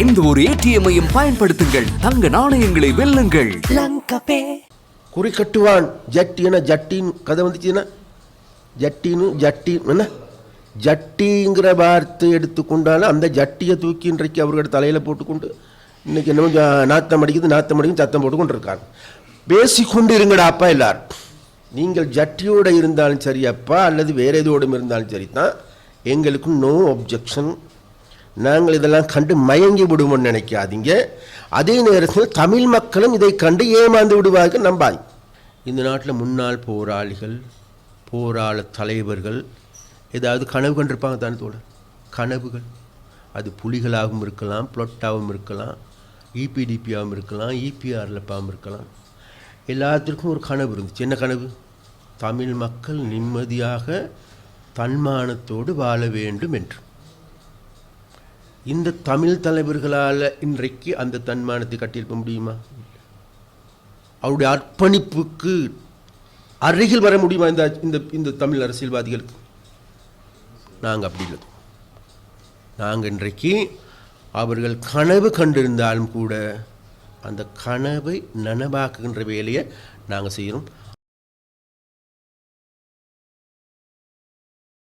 எந்த ஒரு ஏடிஎம்மையும் பயன்படுத்துங்கள். தங்க நாணயங்களை வெல்லுங்கள். குறி கட்டுவான். ஜட்டின ஜட்டின்னு கதை வந்துச்சுன்னா ஜட்டின்னு ஜட்டி என்ன? ஜட்டிங்கிற வார்த்தை எடுத்துக்கொண்டாலும் அந்த ஜட்டியை தூக்கி இன்றைக்கு அவர்கள் தலையில் போட்டுக்கொண்டு இன்னைக்கு என்னமோ நாத்தம் அடிக்குது நாத்தம் அடிக்குது சத்தம் போட்டுக்கொண்டு இருக்காங்க பேசிக்கொண்டு இருங்கடா அப்பா எல்லாரும். நீங்கள் ஜட்டியோடு இருந்தாலும் சரி அப்பா அல்லது வேற எதோடும் இருந்தாலும் சரி தான் எங்களுக்கு நோ ஒப்ஜெக்ஷன் நாங்கள் இதெல்லாம் கண்டு மயங்கி விடுவோம்னு நினைக்காதீங்க. அதே நேரத்தில் தமிழ் மக்களும் இதை கண்டு ஏமாந்து விடுவார்கள் நம்பாய். இந்த நாட்டில் முன்னாள் போராளிகள் போராள தலைவர்கள் ஏதாவது கனவு கண்டிருப்பாங்க தானே தோழர்? கனவுகள். அது புலிகளாகவும் இருக்கலாம் புளொட்டாகவும் இருக்கலாம் இபிடிபியாகவும் இருக்கலாம் E இபிஆர்லப்பாகவும் இருக்கலாம். எல்லாத்திற்கும் ஒரு கனவு இருந்துச்சு. என்ன கனவு? தமிழ் மக்கள் நிம்மதியாக தன்மானத்தோடு வாழ வேண்டும் என்று. இந்த தமிழ் தலைவர்களால் இன்றைக்கு அந்த தன்மானத்தை கட்டியிருக்க முடியுமா? அவருடைய அர்ப்பணிப்புக்கு அருகில் வர முடியுமா இந்த இந்த இந்த தமிழ் அரசியல்வாதிகளுக்கு? நாங்கள் அப்படி இல்லை. நாங்கள் இன்றைக்கு அவர்கள் கனவு கண்டிருந்தாலும் கூட அந்த கனவை நனவாக்குகின்ற வேலையை நாங்கள் செய்கிறோம்